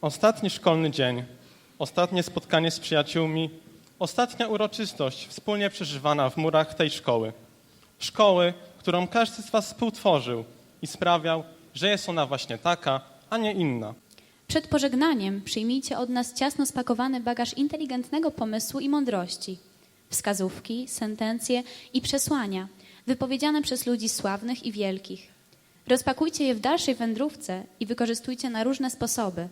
Ostatni szkolny dzień, ostatnie spotkanie z przyjaciółmi, ostatnia uroczystość wspólnie przeżywana w murach tej szkoły. Szkoły, którą każdy z Was współtworzył i sprawiał, że jest ona właśnie taka, a nie inna. Przed pożegnaniem przyjmijcie od nas ciasno spakowany bagaż inteligentnego pomysłu i mądrości. Wskazówki, sentencje i przesłania, wypowiedziane przez ludzi sławnych i wielkich. Rozpakujcie je w dalszej wędrówce i wykorzystujcie na różne sposoby,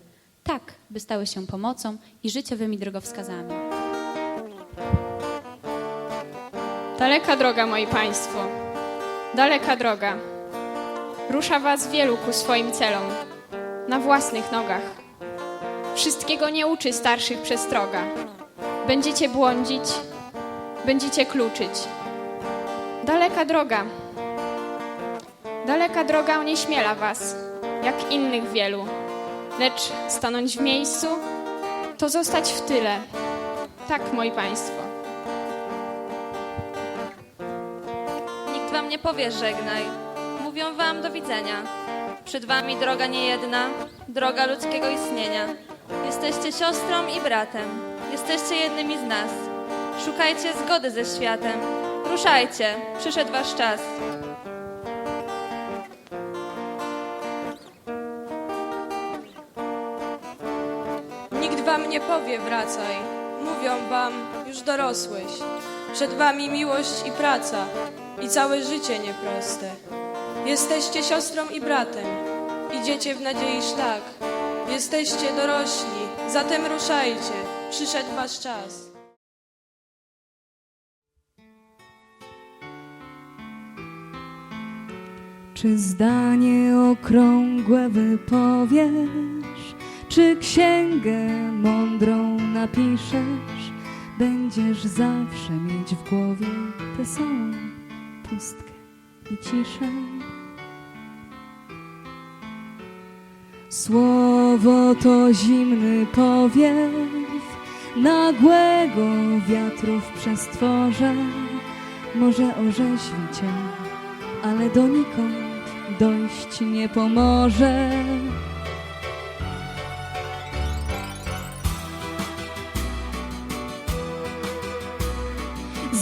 tak by stały się pomocą i życiowymi drogowskazami. Daleka droga, moi państwo, daleka droga. Rusza was wielu ku swoim celom, na własnych nogach. Wszystkiego nie uczy starszych przestroga. Będziecie błądzić, będziecie kluczyć. Daleka droga, daleka droga onieśmiela was, jak innych wielu. Lecz stanąć w miejscu, to zostać w tyle. Tak, moi państwo. Nikt wam nie powie żegnaj. Mówią wam do widzenia. Przed wami droga niejedna, droga ludzkiego istnienia. Jesteście siostrą i bratem. Jesteście jednymi z nas. Szukajcie zgody ze światem. Ruszajcie, przyszedł wasz czas. Wam nie powie wracaj, mówią wam już dorosłeś. Przed wami miłość i praca i całe życie nieproste. Jesteście siostrą i bratem, idziecie w nadziei szlak. Jesteście dorośli, zatem ruszajcie, przyszedł wasz czas. Czy zdanie okrągłe wypowiesz, czy księgę mądrą napiszesz, będziesz zawsze mieć w głowie tę samą pustkę i ciszę. Słowo to zimny powiew nagłego wiatru w przestworze, może orzeźwi cię ale donikąd dojść nie pomoże.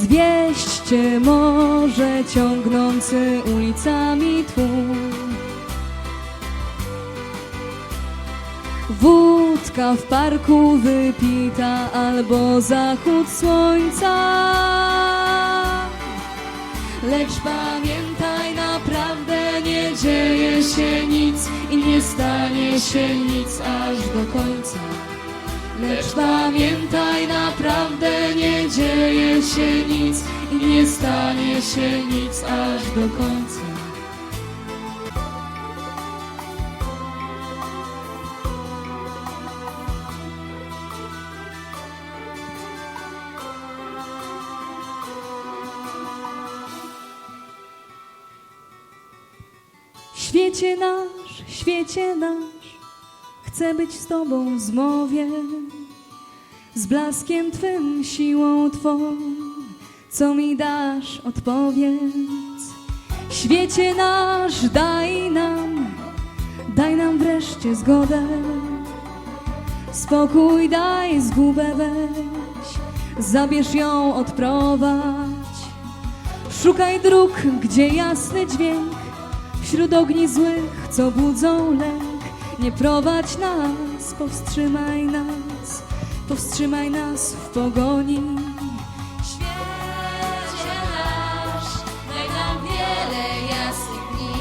Zwieście może ciągnący ulicami tłum. Wódka w parku wypita albo zachód słońca. Lecz pamiętaj, naprawdę nie dzieje się nic i nie stanie się nic aż do końca. Lecz pamiętaj, naprawdę nie dzieje się nic i nie stanie się nic aż do końca. Świecie nasz, świecie nasz, chcę być z Tobą w zmowie, z blaskiem Twym, siłą Twą, co mi dasz, odpowiedz. Świecie nasz, daj nam, daj nam wreszcie zgodę, spokój daj, zgubę weź, zabierz ją, odprowadź. Szukaj dróg, gdzie jasny dźwięk Wśród ogni złych, co budzą lęk Nie prowadź nas, powstrzymaj nas Powstrzymaj nas w pogoni Świecie nasz, daj nam wiele jasnych dni.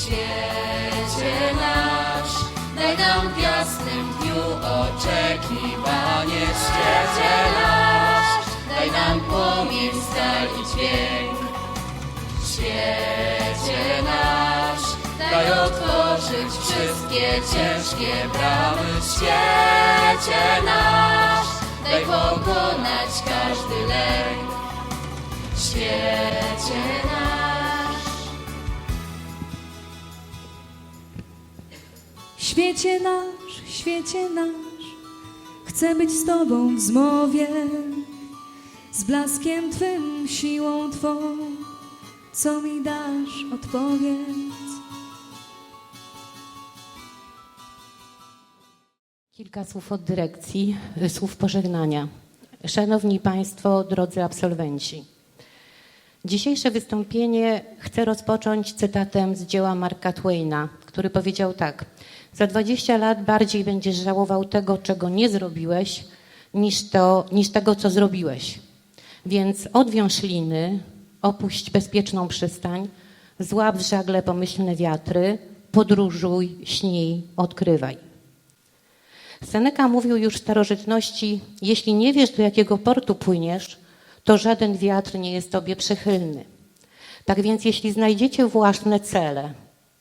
Świecie nasz, daj nam w jasnym dniu oczekiwanie. Świecie nasz, daj nam płomień, stal i dźwięk. Świecie daj otworzyć wszystkie ciężkie bramy. Świecie nasz, daj pokonać każdy lęk. Świecie nasz. Świecie nasz, świecie nasz Chcę być z Tobą w zmowie Z blaskiem Twym, siłą Twą Co mi dasz, odpowiedz Kilka słów od dyrekcji, y, słów pożegnania. Szanowni Państwo, drodzy absolwenci. Dzisiejsze wystąpienie chcę rozpocząć cytatem z dzieła Marka Twaina, który powiedział tak: Za 20 lat bardziej będziesz żałował tego, czego nie zrobiłeś, niż, to, niż tego, co zrobiłeś. Więc odwiąż liny, opuść bezpieczną przystań, złap w żagle pomyślne wiatry, podróżuj, śnij, odkrywaj. Seneca mówił już w starożytności: Jeśli nie wiesz, do jakiego portu płyniesz, to żaden wiatr nie jest tobie przychylny. Tak więc, jeśli znajdziecie własne cele,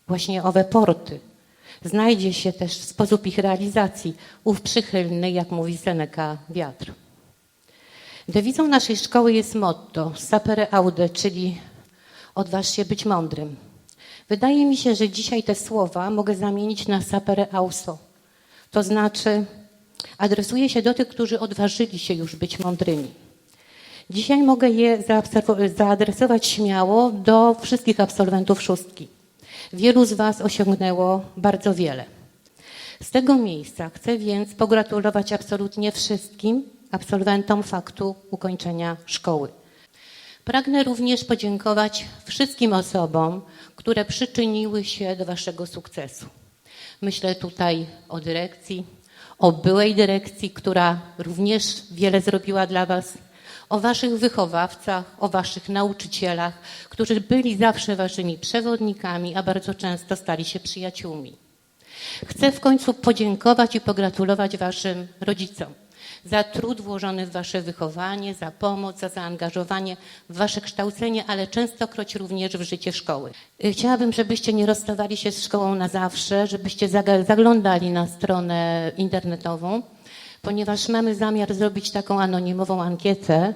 właśnie owe porty, znajdzie się też sposób ich realizacji, ów przychylny, jak mówi Seneca, wiatr. Dewizą naszej szkoły jest motto sapere aude, czyli odważ się być mądrym. Wydaje mi się, że dzisiaj te słowa mogę zamienić na sapere auso. To znaczy, adresuje się do tych, którzy odważyli się już być mądrymi. Dzisiaj mogę je zaadresować śmiało do wszystkich absolwentów szóstki. Wielu z Was osiągnęło bardzo wiele. Z tego miejsca chcę więc pogratulować absolutnie wszystkim absolwentom faktu ukończenia szkoły. Pragnę również podziękować wszystkim osobom, które przyczyniły się do Waszego sukcesu. Myślę tutaj o dyrekcji, o byłej dyrekcji, która również wiele zrobiła dla Was, o Waszych wychowawcach, o Waszych nauczycielach, którzy byli zawsze Waszymi przewodnikami, a bardzo często stali się przyjaciółmi. Chcę w końcu podziękować i pogratulować Waszym rodzicom za trud włożony w Wasze wychowanie, za pomoc, za zaangażowanie w Wasze kształcenie, ale częstokroć również w życie szkoły. Y, Chciałabym, żebyście nie rozstawali się z szkołą na zawsze, żebyście zaglądali na stronę internetową, ponieważ mamy zamiar zrobić taką anonimową ankietę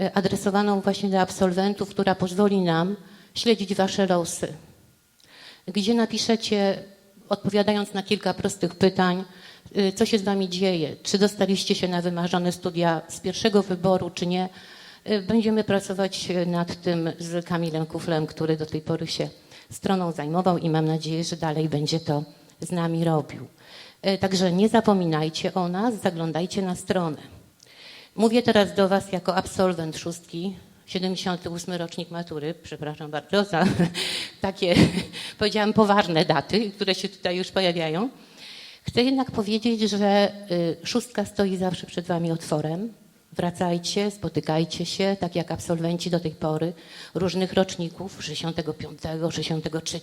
y, adresowaną właśnie do absolwentów, która pozwoli nam śledzić Wasze losy gdzie napiszecie, odpowiadając na kilka prostych pytań, y, co się z Wami dzieje, czy dostaliście się na wymarzone studia z pierwszego wyboru, czy nie. Y, Będziemy pracować nad tym z Kamilem Kuflem, który do tej pory się stroną zajmował i mam nadzieję, że dalej będzie to z nami robił. Y, Także nie zapominajcie o nas, zaglądajcie na stronę. Mówię teraz do Was jako absolwent szóstki, 78 rocznik matury, przepraszam bardzo za takie, powiedziałam, poważne daty, które się tutaj już pojawiają. Chcę jednak powiedzieć, że y, szóstka stoi zawsze przed Wami otworem. Wracajcie, spotykajcie się, tak jak absolwenci do tej pory, różnych roczników, 65, 63,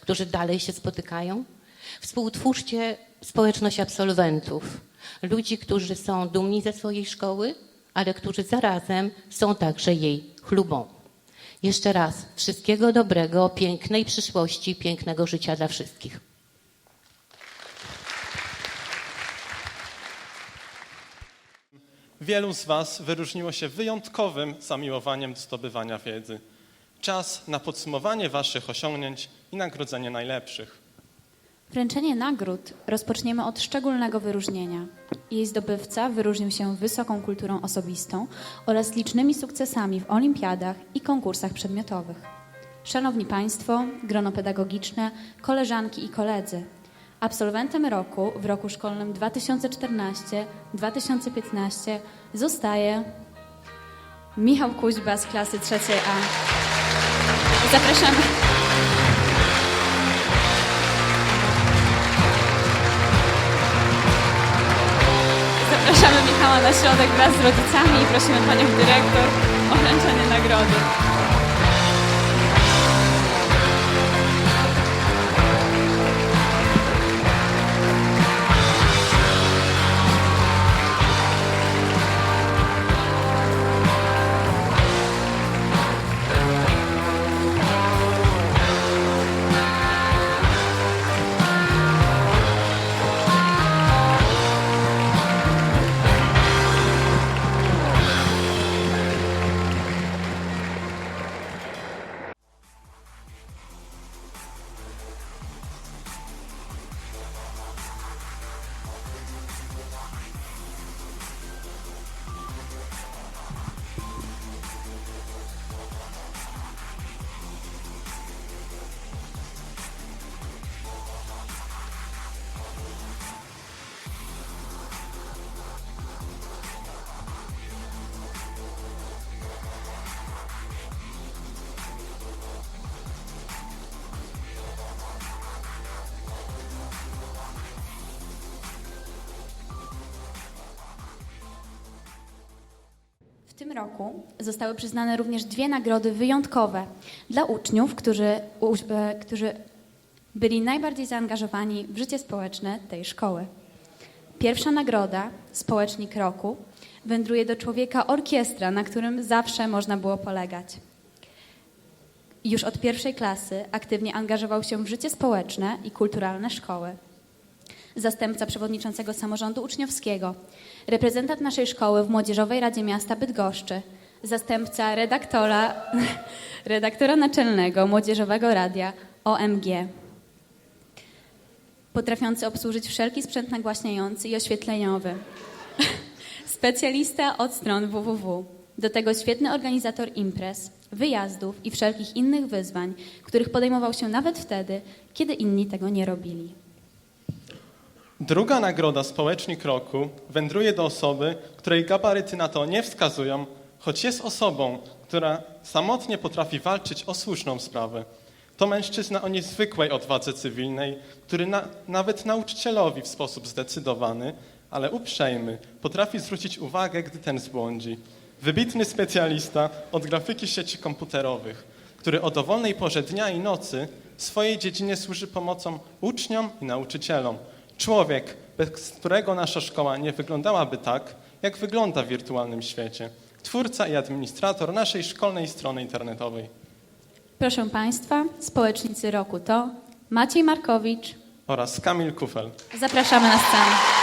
którzy dalej się spotykają. Współtwórzcie społeczność absolwentów, ludzi, którzy są dumni ze swojej szkoły, ale którzy zarazem są także jej chlubą. Jeszcze raz wszystkiego dobrego, pięknej przyszłości, pięknego życia dla wszystkich. Wielu z Was wyróżniło się wyjątkowym zamiłowaniem do zdobywania wiedzy. Czas na podsumowanie Waszych osiągnięć i nagrodzenie najlepszych. Wręczenie nagród rozpoczniemy od szczególnego wyróżnienia. Jej zdobywca wyróżnił się wysoką kulturą osobistą oraz licznymi sukcesami w olimpiadach i konkursach przedmiotowych. Szanowni Państwo, grono pedagogiczne, koleżanki i koledzy, absolwentem roku w roku szkolnym 2014-2015 zostaje Michał Kuźba z klasy trzeciej A. Zapraszamy. Na środek wraz z rodzicami i prosimy Panią Dyrektor o wręczenie nagrody. Tym roku zostały przyznane również dwie nagrody wyjątkowe dla uczniów, którzy, e, którzy byli najbardziej zaangażowani w życie społeczne tej szkoły. Pierwsza nagroda, Społecznik Roku, wędruje do człowieka orkiestra, na którym zawsze można było polegać. Już od pierwszej klasy aktywnie angażował się w życie społeczne i kulturalne szkoły. Zastępca przewodniczącego samorządu uczniowskiego, reprezentant naszej szkoły w Młodzieżowej Radzie Miasta Bydgoszczy, zastępca redaktora, redaktora naczelnego Młodzieżowego Radia OMG potrafiący obsłużyć wszelki sprzęt nagłaśniający i oświetleniowy. Specjalista od stron www. Do tego świetny organizator imprez, wyjazdów i wszelkich innych wyzwań, których podejmował się nawet wtedy, kiedy inni tego nie robili. Druga nagroda Społecznik Roku wędruje do osoby, której gabaryty na to nie wskazują, choć jest osobą, która samotnie potrafi walczyć o słuszną sprawę. To mężczyzna o niezwykłej odwadze cywilnej, który na, nawet nauczycielowi w sposób zdecydowany, ale uprzejmy, potrafi zwrócić uwagę, gdy ten zbłądzi. Wybitny specjalista od grafiki sieci komputerowych, który o dowolnej porze dnia i nocy w swojej dziedzinie służy pomocą uczniom i nauczycielom. Człowiek, bez którego nasza szkoła nie wyglądałaby tak, jak wygląda w wirtualnym świecie. Twórca i administrator naszej szkolnej strony internetowej. Proszę Państwa, społecznicy roku to Maciej Markowicz. Oraz Kamil Kufel. Zapraszamy na scenę.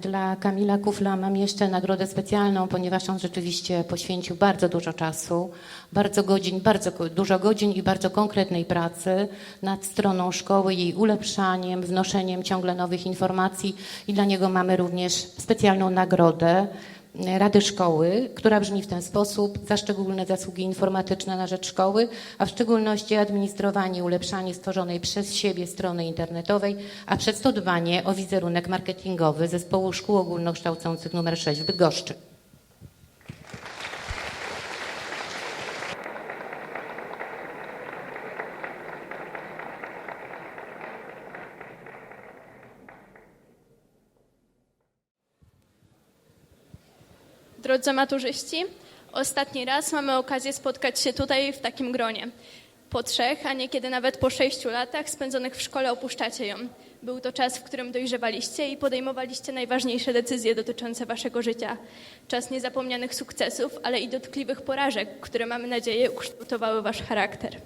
Dla Kamila Kufla mam jeszcze nagrodę specjalną, ponieważ on rzeczywiście poświęcił bardzo dużo czasu, bardzo godzin, bardzo dużo godzin i bardzo konkretnej pracy nad stroną szkoły, jej ulepszaniem, wnoszeniem ciągle nowych informacji. I dla niego mamy również specjalną nagrodę. e, Rady Szkoły, która brzmi w ten sposób za szczególne zasługi informatyczne na rzecz szkoły, a w szczególności administrowanie i ulepszanie stworzonej przez siebie strony internetowej, a przez to dbanie o wizerunek marketingowy Zespołu Szkół Ogólnokształcących nr 6 w Bydgoszczy. Drodzy maturzyści, ostatni raz mamy okazję spotkać się tutaj w takim gronie. Po trzech, a niekiedy nawet po sześciu latach spędzonych w szkole opuszczacie ją. Był to czas, w którym dojrzewaliście i podejmowaliście najważniejsze decyzje dotyczące waszego życia. Czas niezapomnianych sukcesów, ale i dotkliwych porażek, które mamy nadzieję ukształtowały wasz charakter.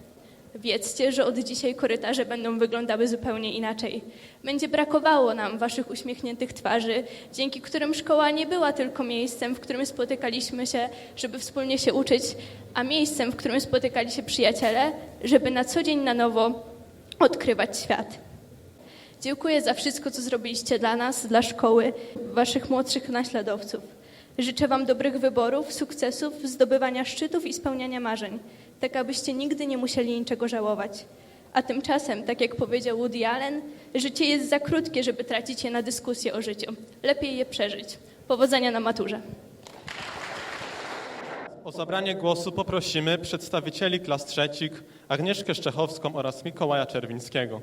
Wiedzcie, że od dzisiaj korytarze będą wyglądały zupełnie inaczej. Będzie brakowało nam waszych uśmiechniętych twarzy, dzięki którym szkoła nie była tylko miejscem, w którym spotykaliśmy się, żeby wspólnie się uczyć, a miejscem, w którym spotykali się przyjaciele, żeby na co dzień na nowo odkrywać świat. Dziękuję za wszystko, co zrobiliście dla nas, dla szkoły, waszych młodszych naśladowców. Życzę wam dobrych wyborów, sukcesów, zdobywania szczytów i spełniania marzeń, tak abyście nigdy nie musieli niczego żałować. A tymczasem, tak jak powiedział Woody Allen, życie jest za krótkie, żeby tracić je na dyskusję o życiu. Lepiej je przeżyć. Powodzenia na maturze. O zabranie głosu poprosimy przedstawicieli klas trzecich Agnieszkę Szczechowską oraz Mikołaja Czerwińskiego.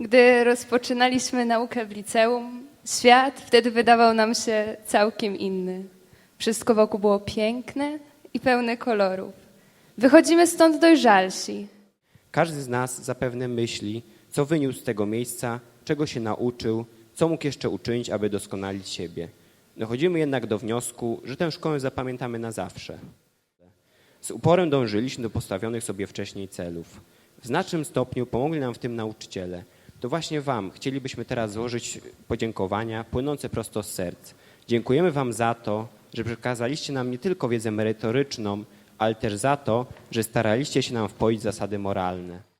Gdy rozpoczynaliśmy naukę w liceum, świat wtedy wydawał nam się całkiem inny. Wszystko wokół było piękne i pełne kolorów. Wychodzimy stąd dojrzalsi. Każdy z nas zapewne myśli, co wyniósł z tego miejsca, czego się nauczył, co mógł jeszcze uczynić, aby doskonalić siebie. Dochodzimy jednak do wniosku, że tę szkołę zapamiętamy na zawsze. Z uporem dążyliśmy do postawionych sobie wcześniej celów. W znacznym stopniu pomogli nam w tym nauczyciele. To właśnie Wam chcielibyśmy teraz złożyć podziękowania płynące prosto z serc. Dziękujemy Wam za to, że przekazaliście nam nie tylko wiedzę merytoryczną, ale też za to, że staraliście się nam wpoić zasady moralne.